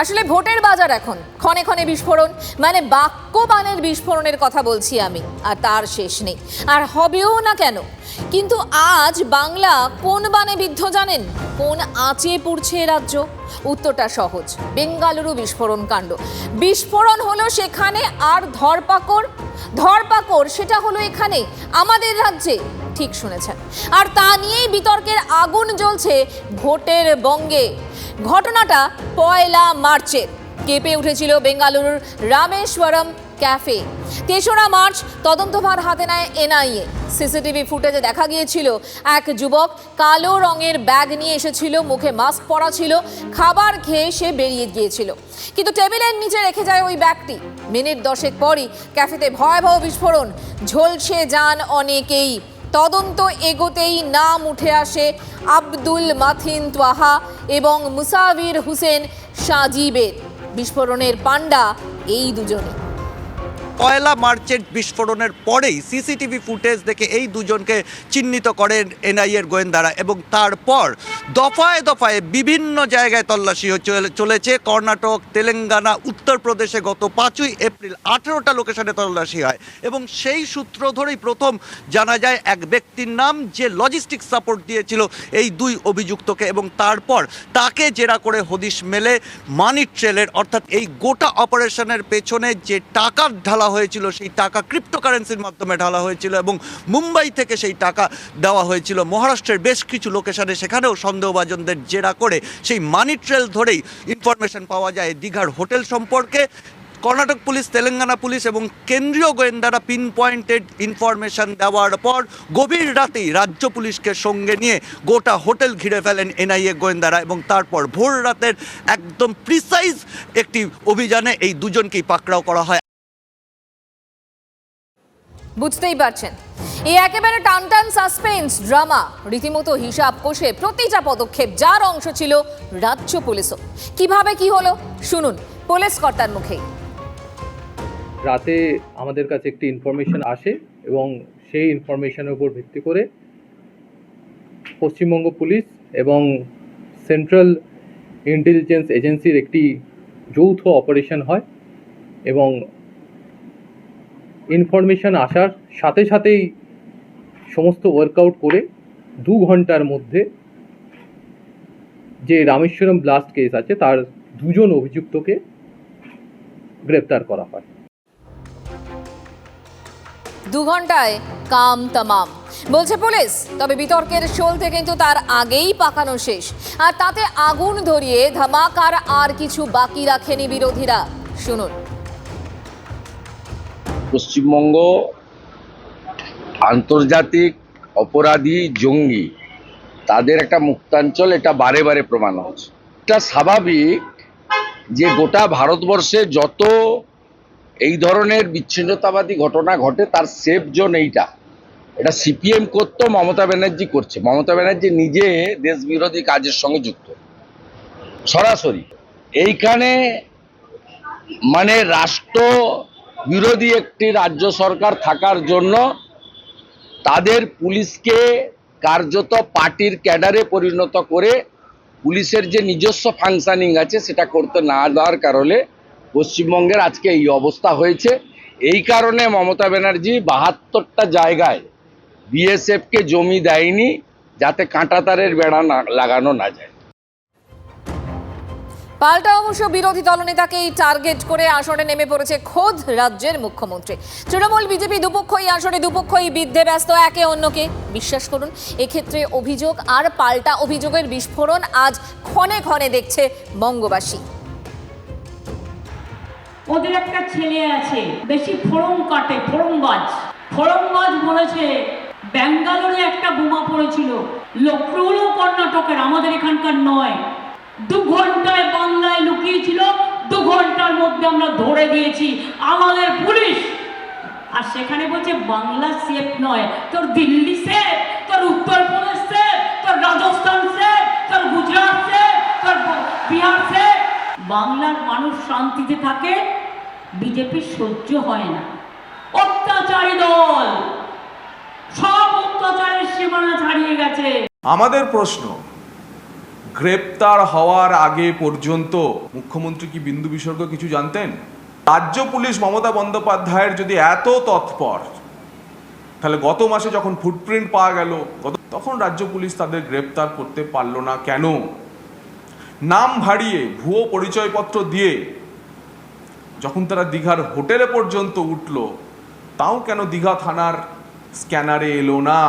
আসলে ভোটের বাজার এখন। ক্ষণে ক্ষণে বিস্ফোরণ মানে বাক্যবাণের বিস্ফোরণের কথা বলছি আমি, আর তার শেষ নেই। আর হবেও না কেন? কিন্তু আজ বাংলা কোন বানে বিদ্ধ জানেন? কোন আঁচে পুড়ছে রাজ্য? উত্তরটা সহজ, বেঙ্গালুরু বিস্ফোরণ কাণ্ড। বিস্ফোরণ হলো সেখানে আর ধরপাকড়। ধরপাকড় সেটা হলো এখানে, আমাদের রাজ্যে, ঠিক শুনেছেন। আর তা নিয়েই বিতর্কের আগুন জ্বলছে ভোটের বঙ্গে। ঘটনাটা পয়লা মার্চের কেঁপে উঠেছিল বেঙ্গালুরুর রামেশ্বরম ক্যাফে। তেসরা মার্চ তদন্তভার হাতে নেয় এনআইএ। সিসিটিভি ফুটেজে দেখা গিয়েছিল, এক যুবক কালো রঙের ব্যাগ নিয়ে এসেছিল, মুখে মাস্ক পরা ছিল, খাবার খেয়ে সে বেরিয়ে গিয়েছিল। কিন্তু টেবিলের নিচে রেখে যায় ওই ব্যাগটি। মিনিট দশেক পরই ক্যাফেতে ভয়াবহ বিস্ফোরণ ঝলসে যান অনেকেই। তদন্ত এগোতেই নাম উঠে আসে আব্দুল মাথিন তোয়াহা এবং মুসাভির হুসেন সাজিবের। বিস্ফোরণের পাণ্ডা এই দুজনে। পয়লা মার্চের বিস্ফোরণের পরেই সিসিটিভি ফুটেজ দেখে এই দুজনকে চিহ্নিত করেন এনআইএর গোয়েন্দারা এবং তারপর দফায় দফায় বিভিন্ন জায়গায় তল্লাশি চলেছে। কর্ণাটক, তেলেঙ্গানা, উত্তরপ্রদেশে গত পাঁচই এপ্রিল আঠেরোটা লোকেশনে তল্লাশি হয় এবং সেই সূত্র ধরেই প্রথম জানা যায় এক ব্যক্তির নাম যে লজিস্টিক সাপোর্ট দিয়েছিল এই দুই অভিযুক্তকে এবং তারপর তাকে জেরা করে হদিশ মেলে মানি ট্রেলের। অর্থাৎ এই গোটা অপারেশনের পেছনে যে টাকা ঢালা হয়েছিল, সেই টাকা ক্রিপ্টোকারেন্সির মাধ্যমে ঢালা হয়েছিল এবং মুম্বাই থেকে সেই টাকা দেওয়া হয়েছিল। মহারাষ্ট্রের বেশ কিছু লোকেশনে সেখানেও সন্দেহভাজনদের জেরা করে সেই মানি ট্রেল ধরেই ইনফরমেশন পাওয়া যায় দীঘার হোটেল সম্পর্কে। কর্ণাটক পুলিশ, তেলেঙ্গানা পুলিশ এবং কেন্দ্রীয় গোয়েন্দারা পিন পয়েন্টেড ইনফরমেশন দেওয়ার পর গভীর রাতেই রাজ্য পুলিশকে সঙ্গে নিয়ে গোটা হোটেল ঘিরে ফেলেন এনআইএ গোয়েন্দারা এবং তারপর ভোর রাতের একদম প্রিসাইজ একটি অভিযানে এই দুজনকেই পাকড়াও করা হয়। বুঝতেই পারছেন। এই একেবারে টানটান সাসপেন্স ড্রামা রীতিমতো হিসাব কষে প্রতিটা পদক্ষেপ যার অংশ ছিল রাজ্য পুলিশও। কীভাবে কি হলো? শুনুন পুলিশ কর্তার মুখেই রাতে আমাদের কাছে একটি ইনফরমেশন আসে এবং সেই ইনফরমেশনের উপর ভিত্তি করে পশ্চিমবঙ্গ পুলিশ এবং সেন্ট্রাল ইন্টেলিজেন্স এজেন্সির একটি যৌথ অপারেশন হয় এবং ইনফরমেশন আসার সাথে সাথেই সমস্ত ওয়ার্কআউট করে দু ঘণ্টার মধ্যে যে রামেশ্বরম ব্লাস্ট কেস আছে, তার দুজন অভিযুক্তকে গ্রেপ্তার করা হয়। দু ঘন্টায় কাম তামাম। বলছে পুলিশ, তবে বিতর্কের চলতে কিন্তু তার আগেই পাকানো শেষ। আর তাতে আগুন ধরিয়ে ধামাকার আর কিছু বাকি রাখেনি বিরোধীরা। শুনুন। পশ্চিমবঙ্গ, আন্তর্জাতিক অপরাধী জঙ্গি। তাদের একটা মুক্তাঞ্চল, এটা বারে বারে প্রমাণ হচ্ছে। এটা স্বাভাবিক যে গোটা ভারতবর্ষে যত এই ধরনের বিচ্ছিন্নতাবাদী ঘটনা ঘটে, তার সেফ জোন এইটা। এটা সিপিএম করতো, মমতা ব্যানার্জি করছে। মমতা ব্যানার্জি নিজে দেশ বিরোধী কাজের সঙ্গে যুক্ত। সরাসরি। এইখানে মানে রাষ্ট্র বিরোধী একটি রাজ্য সরকার থাকার জন্য তাদের পুলিশকে কার্যত পার্টির ক্যাডারে পরিণত করে পুলিশের যে নিজস্ব ফাংশনিং আছে সেটা করতে না দেওয়ার কারণে পশ্চিমবঙ্গের আজকে এই অবস্থা হয়েছে। এই কারণে মমতা ব্যানার্জি বাহাত্তরটা জায়গায় বিএসএফকে জমি দেয়নি যাতে কাঁটাতারের বেড়া লাগানো না যায়। পাল্টা অবশ্য বিরোধী দলনেতাকেই টার্গেট করে আসনে নেমে পড়েছে খোদ রাজ্যের মুখ্যমন্ত্রী। তৃণমূল বিজেপি দুপক্ষই আসনে দুপক্ষই বিদ্ধে ব্যস্ত, একে অন্যকে বিশ্বাস করুন, এক্ষেত্রে অভিযোগ আর পাল্টা অভিযোগের বিস্ফোরণ আজ ক্ষণে ক্ষণে দেখছে বঙ্গবাসী। ওদের একটা ছেলে আছে, বেশি ফোড়ং কাটে ফোড়ংবাজ ফোড়ংবাজ বলেছে, ব্যাঙ্গালোরে একটা বোমা পড়েছিল লক্ষ্ণৌরও কর্ণাটকের, আমাদের এখানকার নয়। দু ঘন্টায় বাংলায় লুকিয়েছিল, দু ঘণ্টার মধ্যে আমরা ধরে দিয়েছি। আমাদের পুলিশ, আর সেখানে বলছে, বাংলা সেফ নয়। তোর দিল্লি সেফ, তোর উত্তরপ্রদেশ সেফ, তোর রাজস্থান সেফ, তোর গুজরাট সেফ, তোর বিহার সেফ। বাংলার মানুষ শান্তিতে থাকে, বিজেপি সহ্য হয় না। অত্যাচারী দল, সব অত্যাচারের সীমানা ছাড়িয়ে গেছে। আমাদের প্রশ্ন গ্রেপ্তার হওয়ার আগে পর্যন্ত মুখ্যমন্ত্রী কি বিন্দু বিসর্গ কিছু জানতেন? রাজ্য পুলিশ মমতা বন্দ্যোপাধ্যায়ের যদি এত তৎপর, তাহলে গত মাসে যখন ফুটপ্রিন্ট পাওয়া গেল তখন রাজ্য পুলিশ তাদের গ্রেপ্তার করতে পারল না কেন? নাম ভাড়িয়ে ভুয়ো পরিচয়পত্র দিয়ে যখন তারা দীঘার হোটেলে পর্যন্ত উঠল, তাও কেন দীঘা থানার স্ক্যানারে এলো না?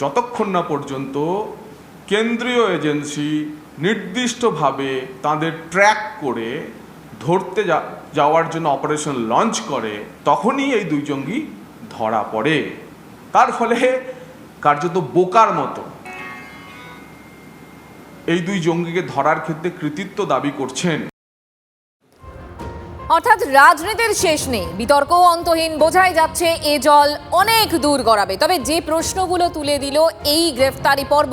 যতক্ষণ না পর্যন্ত কেন্দ্রীয় এজেন্সি নির্দিষ্টভাবে তাদের ট্র্যাক করে ধরতে যাওয়ার জন্য অপারেশন লঞ্চ করে, তখনই এই দুই জঙ্গি ধরা পড়ে। তার ফলে কার্যত বোকার মতো এই দুই জঙ্গিকে ধরার ক্ষেত্রে কৃতিত্ব দাবি করছেন। অর্থাৎ রাজনীতির শেষ নেই। বিতর্ক অন্তহীন, বোঝাই যাচ্ছে এ জল অনেক দূর গড়াবে। তবে যে প্রশ্নগুলো তুলে দিল এই গ্রেফতারি পর্ব,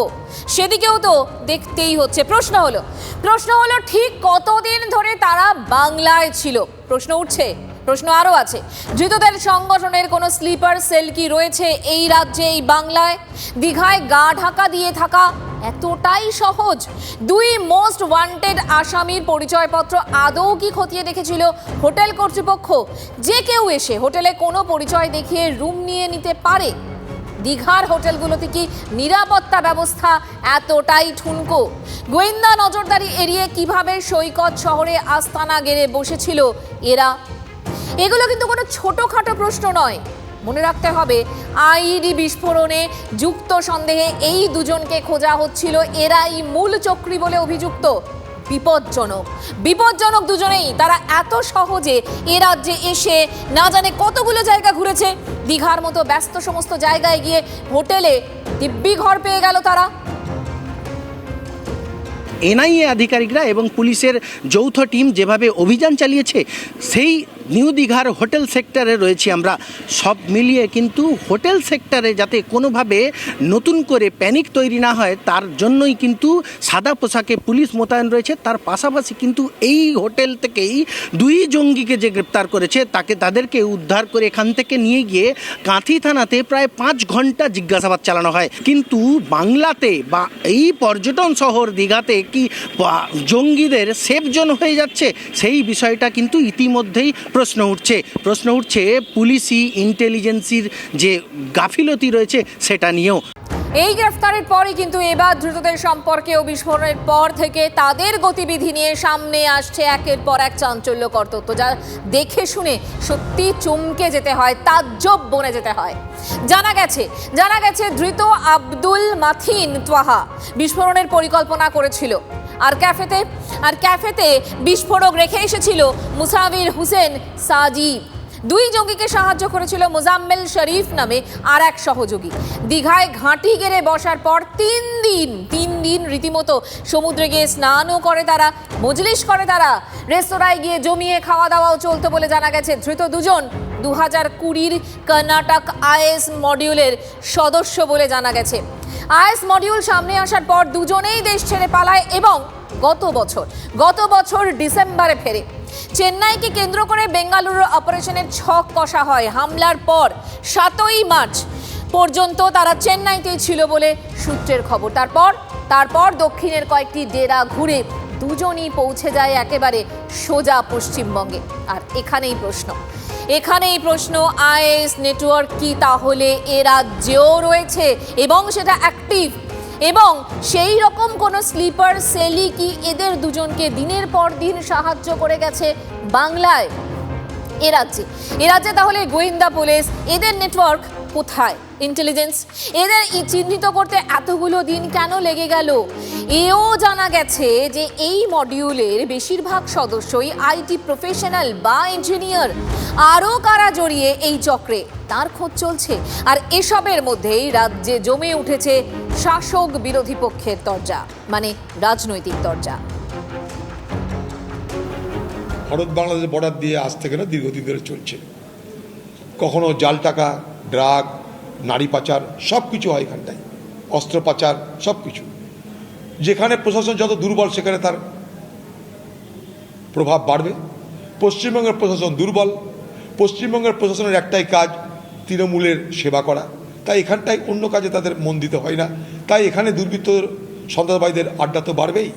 সেদিকেও তো দেখতেই হচ্ছে। প্রশ্ন হলো প্রশ্ন হলো, ঠিক কতদিন ধরে তারা বাংলায় ছিল? প্রশ্ন উঠছে প্রশ্ন আরও আছে। ধৃতদের সংগঠনের কোনো স্লিপার সেল কি রয়েছে এই রাজ্যে, এই বাংলায়? দীঘায় গা ঢাকা দিয়ে থাকা এতটাই সহজ? দুই মোস্ট ওয়ান্টেড আসামির পরিচয়পত্র আদৌ কি খতিয়ে দেখেছিল হোটেল কর্তৃপক্ষ? যে কেউ এসে হোটেলে কোনো পরিচয় দেখিয়ে রুম নিয়ে নিতে পারে? দীঘার হোটেলগুলোতে কি নিরাপত্তা ব্যবস্থা এতটাই ঠুনকো? গোয়েন্দা নজরদারি এড়িয়ে কীভাবে সৈকত শহরে আস্তানা গেড়ে বসেছিল এরা? এগুলো কিন্তু কোনো ছোটোখাটো প্রশ্ন নয়। মনে রাখতে হবে আইডি বিস্ফোরণে যুক্ত সন্দেহে এই দুজনকে খোঁজা হচ্ছিল এরাই মূল চক্রী বলে অভিযুক্ত। বিপজ্জনক। বিপজ্জনক দুজনেই। তারা এত সহজে এ রাজ্যে এসে না জানে কতগুলো জায়গা ঘুরেছে। দীঘার মতো ব্যস্ত সমস্ত জায়গায় গিয়ে হোটেলে দিব্যি ঘর পেয়ে গেল তারা। এনআইএ আধিকারিকরা এবং পুলিশের যৌথ টিম যেভাবে অভিযান চালিয়েছে, সেই নিউ দীঘার হোটেল সেক্টরে রয়েছি আমরা। সব মিলিয়ে কিন্তু হোটেল সেক্টরে যাতে কোনোভাবে নতুন করে প্যানিক তৈরি না হয়, তার জন্যই কিন্তু সাদা পোশাকে পুলিশ মোতায়েন রয়েছে। তার পাশাপাশি কিন্তু এই হোটেল থেকেই দুই জঙ্গিকে যে গ্রেপ্তার করেছে, তাকে তাদেরকে উদ্ধার করে এখান থেকে নিয়ে গিয়ে কাঁথি থানাতে প্রায় পাঁচ ঘণ্টা জিজ্ঞাসাবাদ চালানো হয়। কিন্তু বাংলাতে বা এই পর্যটন শহর দীঘাতে কি জঙ্গিদের সেফ জোন হয়ে যাচ্ছে, সেই বিষয়টা কিন্তু ইতিমধ্যেই প্রশ্ন উঠছে। প্রশ্ন উঠছে, পুলিশি ইন্টেলিজেন্সির যে গাফিলতি রয়েছে, সেটা নিয়েও। এই গ্রেফতারের পরই কিন্তু এবার দ্রুতদের সম্পর্কে ও বিস্ফোরণের পর থেকে তাদের গতিবিধি নিয়ে সামনে আসছে একের পর এক চাঞ্চল্যকর তথ্য, যা দেখে শুনে সত্যি চমকে যেতে হয়, তাজ্জব বনে যেতে হয়। জানা গেছে জানা গেছে ধৃত আব্দুল মাথিন তোয়াহা বিস্ফোরণের পরিকল্পনা করেছিল। আর ক্যাফেতে আর ক্যাফেতে বিস্ফোরক রেখে এসেছিল মুসাবির হুসেন সাজিব দুই জঙ্গিকে সাহায্য করেছিল মোজাম্মেল শরীফ নামে আর এক সহযোগী। দীঘায় ঘাঁটি গেড়ে বসার পর তিন দিন তিন দিন রীতিমতো সমুদ্রে গিয়ে স্নানও করে তারা মজলিশ করে তারা। রেস্তোরাঁয় গিয়ে জমিয়ে খাওয়া দাওয়াও চলতো বলে জানা গেছে। ধৃত দুজন দু হাজার কুড়ির কর্ণাটক আইএস মডিউলের সদস্য বলে জানা গেছে। আইএস মডিউল সামনে আসার পর দুজনেই দেশ ছেড়ে পালায় এবং গত বছর গত বছর ডিসেম্বরে ফেরে। চেন্নাইকে কেন্দ্র করে বেঙ্গালুরু অপারেশনের ছক কষা হয়। হামলার পর সাতই মার্চ পর্যন্ত তারা চেন্নাইতেই ছিল বলে সূত্রের খবর। তারপর তারপর দক্ষিণের কয়েকটি ডেরা ঘুরে দুজনই পৌঁছে যায় একেবারে সোজা পশ্চিমবঙ্গে। আর এখানেই প্রশ্ন। এখানেই প্রশ্ন, আইএস নেটওয়ার্ক কি তাহলে এ রাজ্যেও রয়েছে এবং সেটা অ্যাক্টিভ এবং সেই রকম কোনো স্লিপার সেলই কি এদের দুজনকে দিনের পর দিন সাহায্য করে গেছে বাংলায়? এ রাজ্যে। এ রাজ্যে তাহলে গোয়েন্দা পুলিশ, এদের নেটওয়ার্ক কোথায়? ইন্টেলিজেন্স এদের চিহ্নিত করতে এতগুলো দিন কেন লেগে গেল? এও জানা গেছে যে এই মডিউলের বেশিরভাগ সদস্যই আইটি প্রফেশনাল বা ইঞ্জিনিয়ার। আরও কারা জড়িয়ে এই চক্রে? তার খোঁজ চলছে। আর এসবের মধ্যেই রাজ্যে জমে উঠেছে শাসক বিরোধী পক্ষের দরজা মানে রাজনৈতিক দরজা ভারত বাংলাদেশ বর্ডার দিয়ে আজ থেকে না দীর্ঘদিন ধরে চলছে। কখনো জাল টাকা, ড্রাগ নারী পাচার, সব কিছু হয় এখানটায়। অস্ত্র পাচার, সব কিছু। যেখানে প্রশাসন যত দুর্বল, সেখানে তার প্রভাব বাড়বে। পশ্চিমবঙ্গের প্রশাসন দুর্বল। পশ্চিমবঙ্গের প্রশাসনের একটাই কাজ, তৃণমূলের সেবা করা। তাই এখানটায় অন্য কাজে তাদের মন দিতে হয় না। তাই এখানে দুর্বৃত্ত সন্ত্রাসবাদীদের আড্ডা তো বাড়বেই।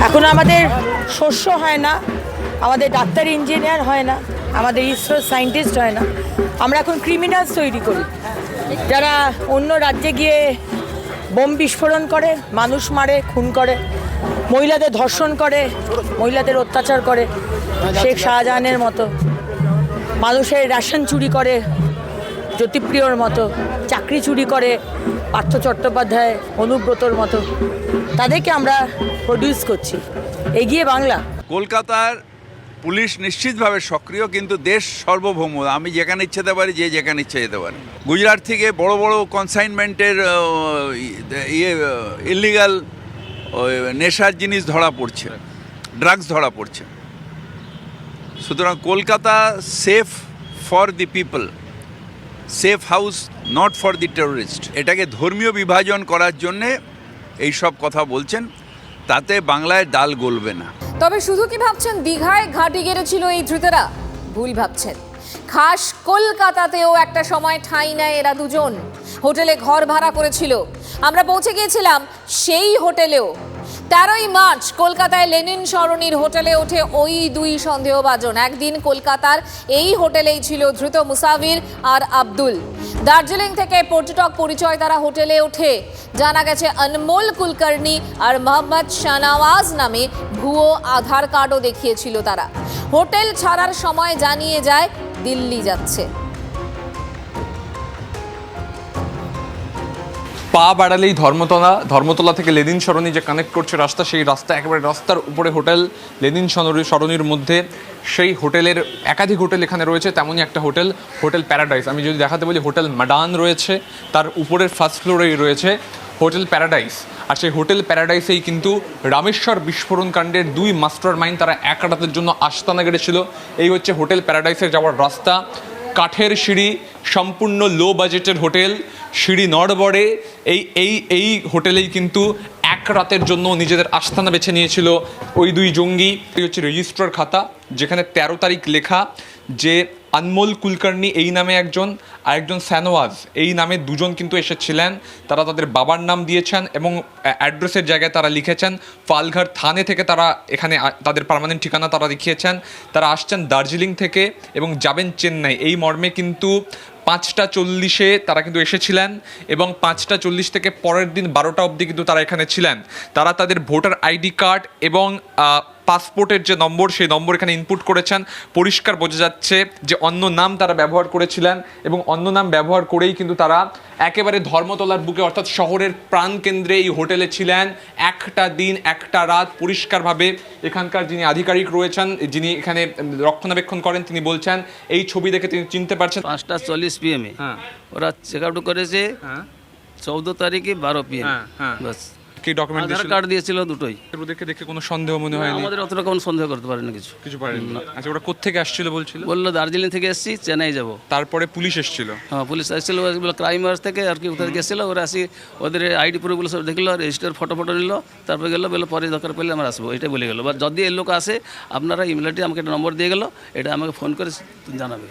এখন আমাদের শস্য হয় না। আমাদের ডাক্তার, ইঞ্জিনিয়ার হয় না। আমাদের ইসরো সায়েন্টিস্ট হয় না। আমরা এখন ক্রিমিনালস তৈরি করি। যারা অন্য রাজ্যে গিয়ে বোম বিস্ফোরণ করে, মানুষ মারে, খুন করে, মহিলাদের ধর্ষণ করে, মহিলাদের অত্যাচার করে, শেখ শাহজাহানের মতো, মানুষের রেশন চুরি করে, জ্যোতিপ্রিয়র মতো, চাকরি চুরি করে, পার্থ চট্টোপাধ্যায়, অনুব্রতর মতো, তাদেরকে আমরা প্রডিউস করছি। এগিয়ে বাংলা। কলকাতার পুলিশ নিশ্চিতভাবে সক্রিয়, কিন্তু দেশ সর্বভৌম। আমি যেখানে ইচ্ছে যেতে পারি যে যেখানে ইচ্ছে যেতে পারি। গুজরাট থেকে বড় বড় কনসাইনমেন্টের ইয়ে ইলিগাল নেশার জিনিস ধরা পড়ছে। ড্রাগস ধরা পড়ছে। সুতরাং Kolkata safe for the people safe house not for the terrorist এটাকে ধর্মীয় বিভাজন করার জন্যে এইসব কথা বলছেন। তাতে বাংলায় ডাল গলবে না। তবে শুধু কি ভাবছেন দীঘায় ঘাঁটি গেড়েছিল এই ধৃতেরা? ভুল ভাবছেন। খাস কলকাতাতেও একটা সময় ঠাঁই নেয় এরা দুজন। হোটেলে ঘর ভাড়া করেছিল। আমরা পৌঁছে গিয়েছিলাম সেই হোটেলেও। তেরোই মার্চ কলকাতায় লেনিন সরণির হোটেলে ওঠে ওই দুই সন্দেহভাজন। একদিন কলকাতার এই হোটেলেই ছিল ধৃত মুসাফির আর আব্দুল। দার্জিলিং থেকে পর্যটক পরিচয় তারা হোটেলে ওঠে। জানা গেছে অনমোল কুলকার্নি আর মোহাম্মদ শানাওয়াজ নামে ভুয়ো আধার কার্ডও দেখিয়েছিল তারা। হোটেল ছাড়ার সময় জানিয়ে যায়, দিল্লি যাচ্ছে। পা বাড়ালেই ধর্মতলা ধর্মতলা থেকে লেদিন সরণি যে কানেক্ট করছে রাস্তা, সেই রাস্তা একেবারে রাস্তার উপরে হোটেল সরণি, সরণির মধ্যে। সেই হোটেলের একাধিক হোটেল এখানে রয়েছে, তেমনই একটা হোটেল হোটেল প্যারাডাইস আমি যদি দেখাতে বলি, হোটেল মাডান রয়েছে, তার উপরের ফার্স্ট ফ্লোরেই রয়েছে, হোটেল প্যারাডাইস আর সেই হোটেল প্যারাডাইসেই কিন্তু রামেশ্বর বিস্ফোরণ কাণ্ডের দুই মাস্টার মাইন্ড তারা এক জন্য আস্তানা গেড়েছিল। এই হচ্ছে হোটেল প্যারাডাইসের যাওয়ার রাস্তা। কাঠের সিঁড়ি, সম্পূর্ণ লো বাজেটের হোটেল, সিঁড়ি নড়বড়ে, এই এই এই হোটেলেই কিন্তু এক রাতের জন্য নিজেদের আস্থানা বেছে নিয়েছিল ওই দুই জঙ্গি। হচ্ছে রেজিস্ট্রার খাতা, যেখানে তেরো তারিখ লেখা যে আনমোল কুলকার্নি এই নামে একজন আর একজন স্যানোয়াজ এই নামে দুজন কিন্তু এসেছিলেন। তারা তাদের বাবার নাম দিয়েছেন এবং অ্যাড্রেসের জায়গায় তারা লিখেছেন। ফালঘাট থানে থেকে তারা এখানে তাদের পার্মানেন্ট ঠিকানা তারা দেখিয়েছেন। তারা আসছেন দার্জিলিং থেকে এবং যাবেন চেন্নাই। এই মর্মে কিন্তু পাঁচটা চল্লিশে তারা কিন্তু এসেছিলেন এবং পাঁচটা চল্লিশ থেকে পরের দিন বারোটা অবধি কিন্তু তারা এখানে ছিলেন। তারা তাদের ভোটার আইডি কার্ড এবং পাসপোর্টের যে নম্বর সেই নম্বর এখানে ইনপুট করেছেন। পরিষ্কার বোঝা যাচ্ছে যে অন্য নাম তারা ব্যবহার করেছিলেন এবং অন্য নাম ব্যবহার করেই কিন্তু তারা একেবারে ধর্মতলার বুকে অর্থাৎ শহরের প্রাণকেন্দ্রে এই হোটেলে ছিলেন। একটা দিন একটা রাত পরিষ্কারভাবে এখানকার যিনি আধিকারিক রয়েছেন যিনি এখানে রক্ষণাবেক্ষণ করেন তিনি বলছেন এই ছবি দেখে তিনি চিনতে পারছেন। পাঁচটা চল্লিশ পিএমে হ্যাঁ। ওরা চেক আউট করেছে হ্যাঁ। চৌদ্দ তারিখে বারো পিএম হ্যাঁ, হ্যাঁ। বাস। কি ডকুমেন্ট আধার দিয়েছিল কার্ড দিয়েছিল দুটোই। ওদেরকে দেখে কোনো সন্দেহ মনে হয়নি? আমাদের অত রকম সন্দেহ করতে পারে না কিছু। কিছু পারেনি। আচ্ছা ওরা কোত্থেকে আসছিল বলছিল? বলল দার্জিলিং থেকে এসেছি চেন্নাই যাব। তারপরে পুলিশ এসেছিল? হ্যাঁ পুলিশ আসছিল ক্রাইম হাউস থেকে আর কি কোথায় গেছিল ওরা আসি ওদের আইডি প্রুফগুলো সব দেখল রেজিস্টার ফটো ফটো নিল তারপরে গেলো বলল পরে দরকার পড়লে আমরা আসব এটাই বলে গেলো। বা যদি এর লোক আসে আপনারা ইমিডিয়েটলি আমাকে একটা নম্বর দিয়ে গেলো এটা আমাকে ফোন করে জানাবে।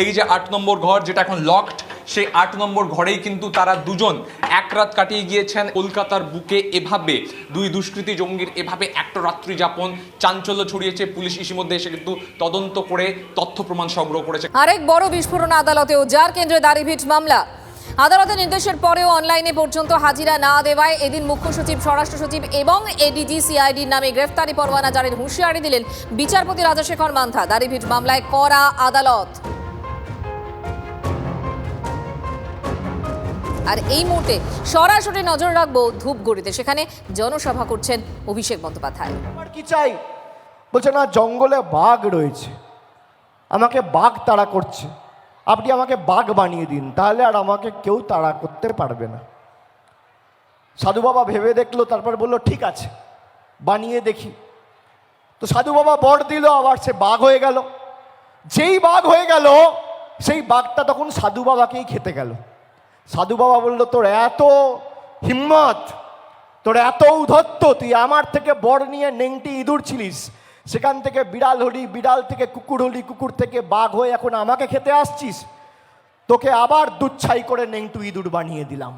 এই যে আট নম্বর ঘর যেটা এখন লকড সেই আট নম্বর ঘরেই কিন্তু তারা দুজন এক রাত কাটিয়ে গিয়েছেন কলকাতার বুকে এভাবে। দুই দুষ্কৃতী জঙ্গির এভাবে একটা রাত্রি যাপন চাঞ্চল্য ছড়িয়েছে। পুলিশ ইতিমধ্যে এসে কিন্তু তদন্ত করে তথ্য প্রমাণ সংগ্রহ করেছে। আরেক বড় বিস্ফোরণ আদালতেও, যার কেন্দ্রে দাড়িভিট মামলা। আদালতের নির্দেশের পরেও অনলাইনে পর্যন্ত হাজিরা না দেওয়ায় এদিন মুখ্য সচিব, স্বরাষ্ট্র সচিব এবং এডিজি সিআইডির নামে গ্রেফতারি পরোয়ানা জারির হুঁশিয়ারি দিলেন বিচারপতি রাজশেখর মান্থা। দাড়িভিট মামলায় করা আদালত। আর এই মুহূর্তে সরাসরি নজর রাখব ধূপগুড়িতে। সেখানে জনসভা করছেন অভিষেক বন্দ্যোপাধ্যায়। আমার কি চাই? বলছে, না, জঙ্গলে বাঘ রয়েছে। আমাকে বাঘ তাড়া করছে। আপনি আমাকে বাঘ বানিয়ে দিন, তাহলে আর আমাকে কেউ তাড়া করতে পারবে না। সাধু বাবা ভেবে দেখল, তারপর বলল, ঠিক আছে, বানিয়ে দেখি। তো সাধু বাবা বর দিল, আবার সে বাঘ হয়ে গেল। যেই বাঘ হয়ে গেল, সেই বাঘটা তখন সাধু বাবাকেই খেতে গেল। সাধু বাবা বলল, তোর এত হিম্মত, তোর এত উধত্ত তুই আমার থেকে বর নিয়ে নেংটি ইঁদুর ছিলিস। সেখান থেকে বিড়াল হলি, বিড়াল থেকে কুকুর হলি, কুকুর থেকে বাঘ হয়ে এখন আমাকে খেতে আসছিস। তোকে আবার দুচ্ছাই করে নেংটু ইঁদুর বানিয়ে দিলাম।